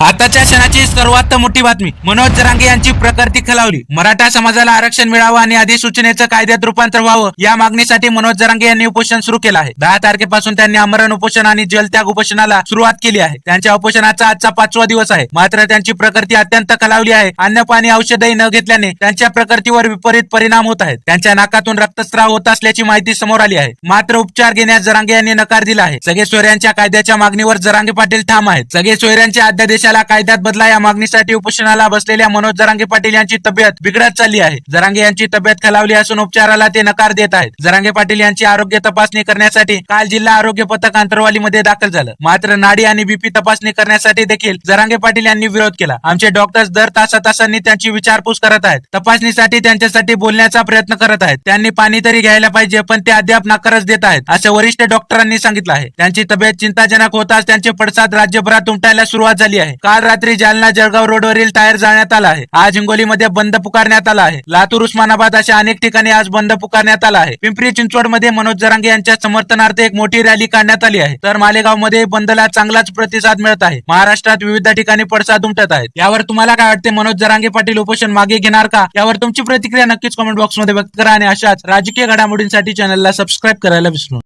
आताच्या क्षणाची सर्वात मोठी बातमी. मनोज जरांगे यांची प्रकृती खलावली. मराठा समाजाला आरक्षण मिळावं आणि अधिसूचनेचं कायद्यात रूपांतर व्हावं या मागणीसाठी मनोज जरांगे यांनी उपोषण सुरू केलं आहे. दहा तारखेपासून त्यांनी आमरण उपोषण आणि जलत्याग उपोषणाला सुरुवात केली आहे. त्यांच्या उपोषणाचा आजचा पाचवा दिवस आहे. मात्र त्यांची प्रकृती अत्यंत खलावली आहे. अन्न पाणी औषधही न घेतल्याने त्यांच्या प्रकृतीवर विपरीत परिणाम होत आहेत. त्यांच्या नाकातून रक्तस्राव होत असल्याची माहिती समोर आली आहे. मात्र उपचार घेण्यास जरांगे यांनी नकार दिला आहे. सगळे सोयऱ्यांच्या कायद्याच्या मागणीवर जरांगे पाटील ठाम आहेत. सगळे सोयऱ्यांच्या देशाला कायद्यात बदला या मागणीसाठी उपोषणाला बसलेल्या मनोज जरांगे पाटील यांची तब्येत बिघडत चालली आहे. जरांगे यांची तब्येत खालावली असून उपचाराला ते नकार देत आहेत. जरांगे पाटील यांची आरोग्य तपासणी करण्यासाठी काल जिल्हा आरोग्य पथक आंतरवालीमध्ये दाखल झालं. मात्र नाडी आणि बीपी तपासणी करण्यासाठी देखील जरांगे पाटील यांनी विरोध केला. आमचे डॉक्टर्स दर तासा तासांनी त्यांची विचारपूस करत आहेत. तपासणीसाठी त्यांच्यासाठी बोलण्याचा प्रयत्न करत आहेत. त्यांनी पाणी तरी घ्यायला पाहिजे पण ते अद्याप नाकारच देत आहेत असं वरिष्ठ डॉक्टरांनी सांगितलं आहे. त्यांची तब्येत चिंताजनक होताच त्यांचे पडसाद राज्यभरात उमटायला सुरुवात झाली आहे. काल रात्री जालना जळगाव रोडवरील टायर जाळण्यात आला आहे. आज हिंगोलीमध्ये बंद पुकारण्यात आला आहे. लातूर उस्मानाबाद अशा अनेक ठिकाणी आज बंद पुकारण्यात आला आहे. पिंपरी चिंचवडमध्ये मनोज जरांगे यांच्या समर्थनार्थ एक मोठी रॅली काढण्यात आली आहे. तर मालेगावमध्ये बंदला चांगलाच प्रतिसाद मिळत आहे. महाराष्ट्रात विविध ठिकाणी पडसाद उमटत आहेत. यावर तुम्हाला काय वाटते? मनोज जरांगे पाटील उपोषण मागे घेणार का? यावर तुमची प्रतिक्रिया नक्कीच कमेंट बॉक्समध्ये व्यक्त करा आणि अशाच राजकीय घडामोडींसाठी चॅनलला सबस्क्राईब करायला विसरू